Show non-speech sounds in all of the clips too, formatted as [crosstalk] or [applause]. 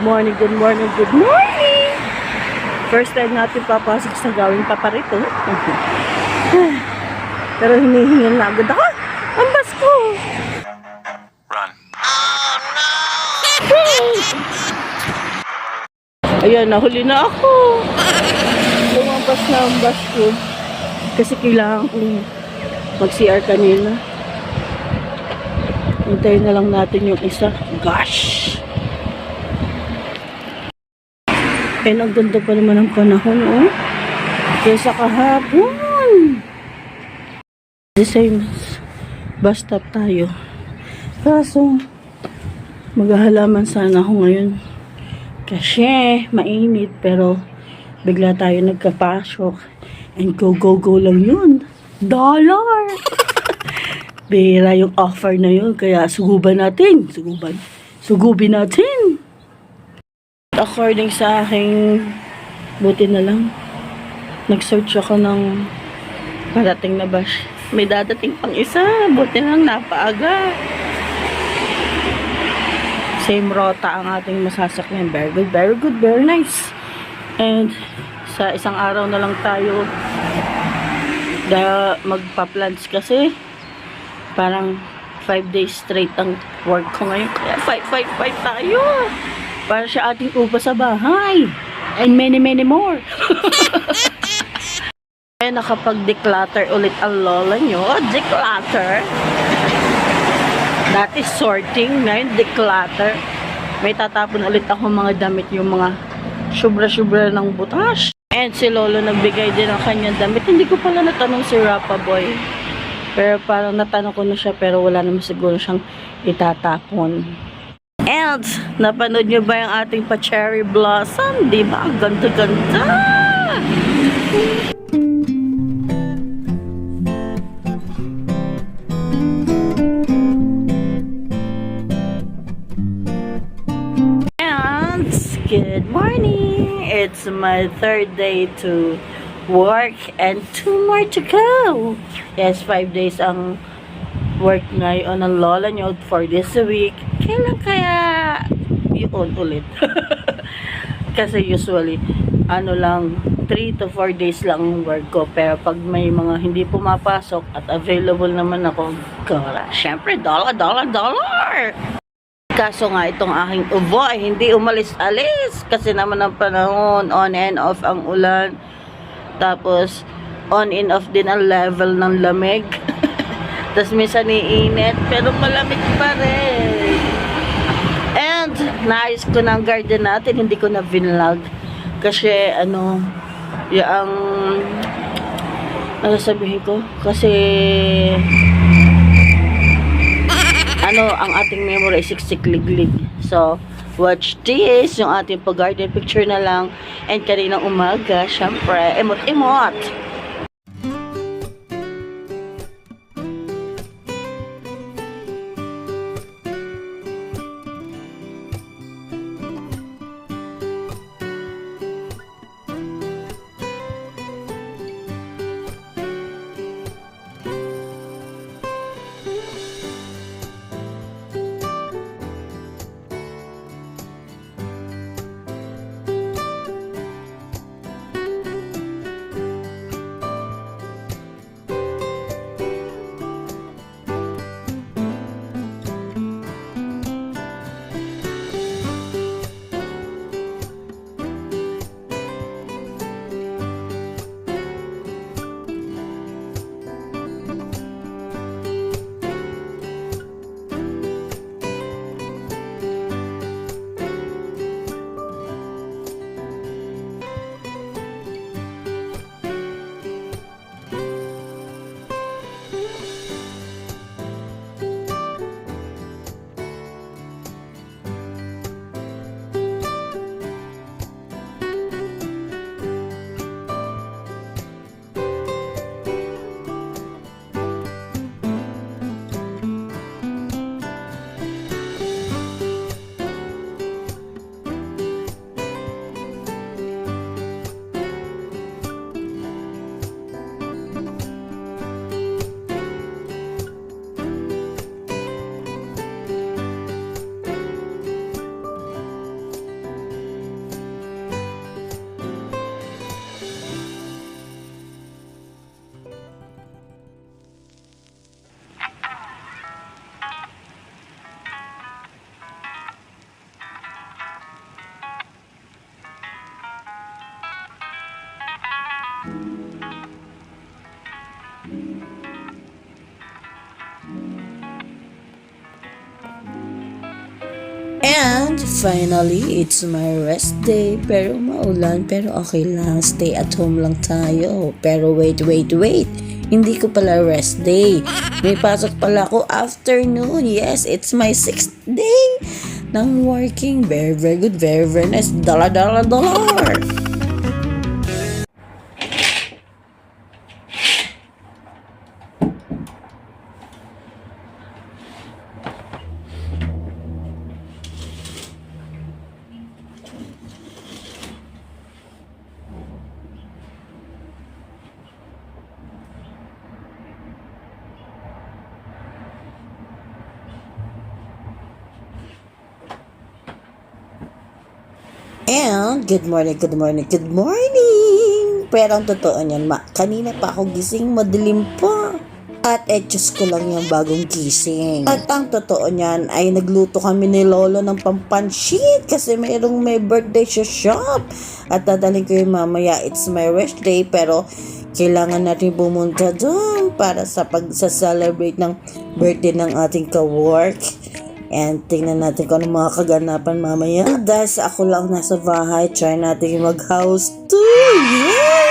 Good morning, good morning, good morning! First time natin papasok sa gawing paparito. [laughs] Pero hinihingal na agad ako. Ang bas ko! Run. Ayan, nahuli na ako. Lumabas na ang bus ko. Kasi kailangan kong mag-CR kanina. Hintayin na lang natin yung isa. Gosh! Eh, ang pa naman ang panahon, oh. Kesa kahapon. The same bus stop tayo. Kaso, maghahalaman sana ako ngayon. Kasi mainit pero bigla tayo nagkapasok. And go, go, go lang yun. Dollar! [laughs] Bira yung offer na yun. Kaya suguban natin. Suguban. Sugubin natin. According sa aking buti na lang. Nag-search ako ng parating na bus. May dadating pang isa. Buti lang napaaga same rota ang ating masasakyan. Very good, very good, very nice. And sa isang araw na lang tayo magpa-plans kasi parang 5 days straight ang work ko ngayon. Kaya 5, 5, 5 tayo. Para siya ating upa sa bahay. And many, many more. [laughs] Kaya nakapag-declutter ulit ang lola nyo. Declutter. Dati sorting, ngayon declutter. May tatapon ulit ako mga damit, yung mga syubra-syubra ng butas. And si Lolo nagbigay din ng kanyang damit. Hindi ko pala natanong si Rapa Boy. Pero parang natanong ko na siya pero wala naman siguro siyang itatapon. And, napanood niyo ba yung ating pa-cherry blossom? Di ba? Ang Ganda-ganda! And good morning! It's my third day to work and two more to go. Yes, five days ang work ngayon ng lola nyo for this week. Kailan kaya yun ulit? [laughs] Kasi usually, ano lang, 3 to 4 days lang ang work ko. Pero pag may mga hindi pumapasok at available naman ako, kara, syempre, dollar, dollar, dollar! Kaso nga itong aking ubo ay hindi umalis-alis kasi naman ang panahon on and off ang ulan. Tapos on and off din ang level ng lamig. [laughs] Tapos minsan iinit pero malamig pa rin. And naayos ko ang garden natin, hindi ko na vinlog. Kasi ano, yung ano sabihin ko? Kasi ano, ang ating memory ay siksik-liglig. So, watch this, yung ating pag-garden picture na lang. And kaninang umaga, syempre, emot-emot. Finally, it's my rest day. Pero maulan, pero okay lang. Stay at home lang tayo. Pero wait, wait, wait. Hindi ko pala rest day. May pasok pala ako afternoon. Yes, it's my sixth day ng working. Very, very good. Very, very nice. Dollar, dollar, dollar. Good morning, good morning, good morning! Pero ang totoo niyan, ma, kanina pa ako gising, madilim pa. At etos ko lang yung bagong gising. At ang totoo niyan ay nagluto kami ni Lolo ng pampanshit kasi mayroong may birthday sa shop. At dadalhin ko yung mamaya, it's my rest day pero kailangan natin pumunta doon para sa pag-celebrate ng birthday ng ating ka-work. And tingnan natin kung ano mga kaganapan mamaya. Dahil sa ako lang nasa bahay, try natin mag-house tour. Yes!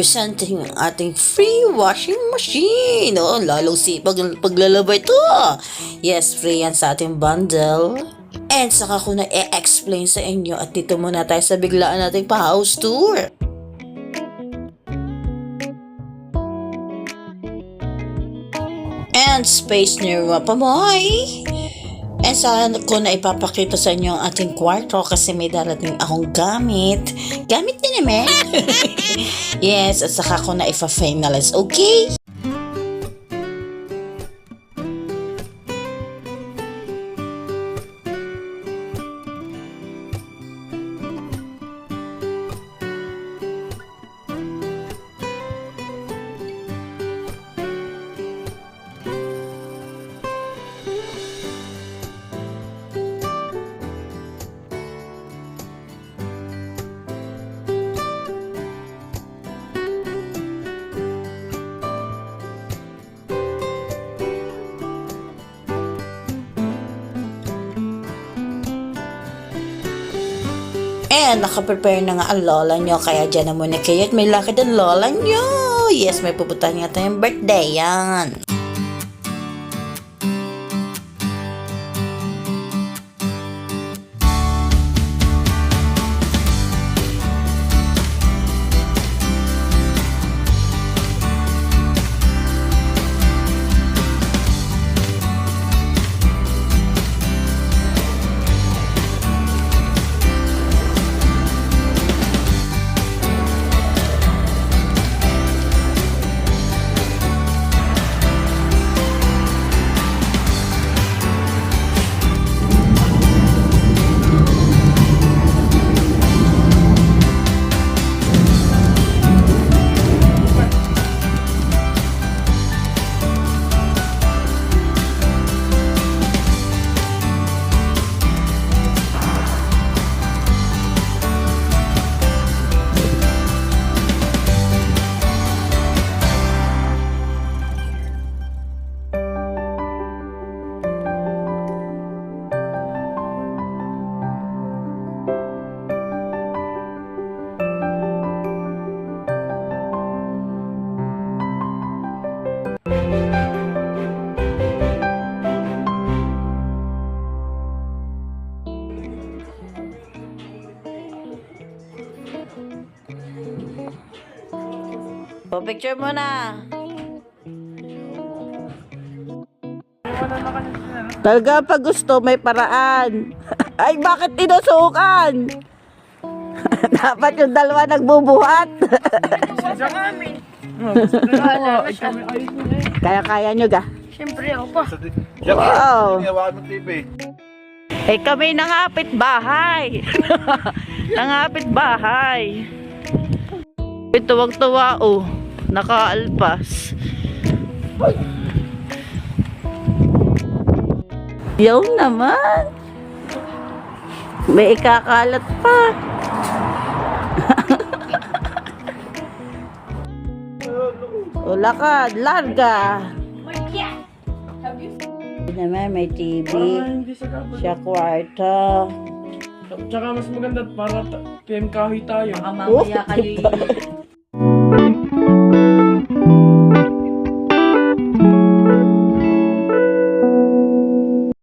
Presenting ang ating free washing machine. Oh, lalong sipag ang paglalaba ito. Yes, free yan sa ating bundle. And saka ko na i-explain sa inyo at dito muna tayo sa biglaan nating pa-house tour. And space near Wapamoy. And saan ko na ipapakita sa inyo ang ating kwarto kasi may darating akong gamit. Gamit din naman. [laughs] yes, at saka ko na ipa-finalize. Okay? And nakaprepare na nga ang lola nyo. Kaya dyan na muna kayo at may lakad ang lola nyo. Yes, may pupuntahan nga tayong birthday. Yan. Picture mo na. Talaga pag gusto, may paraan. [laughs] Ay, bakit tinusukan? [laughs] Dapat yung dalawa nagbubuhat. [laughs] Kaya-kaya nyo ga. Siyempre ako pa. Wow. Eh kami nangapit bahay. nangapit bahay. Ito wag tuwa oh. Nakaalpas. Yaw naman. May ikakalat pa. [laughs] o lakad, larga. Ito naman may TV. Hindi. Siya kwarto. Tsaka mas maganda para PM kahoy tayo. [laughs] Mamaya kayo [laughs]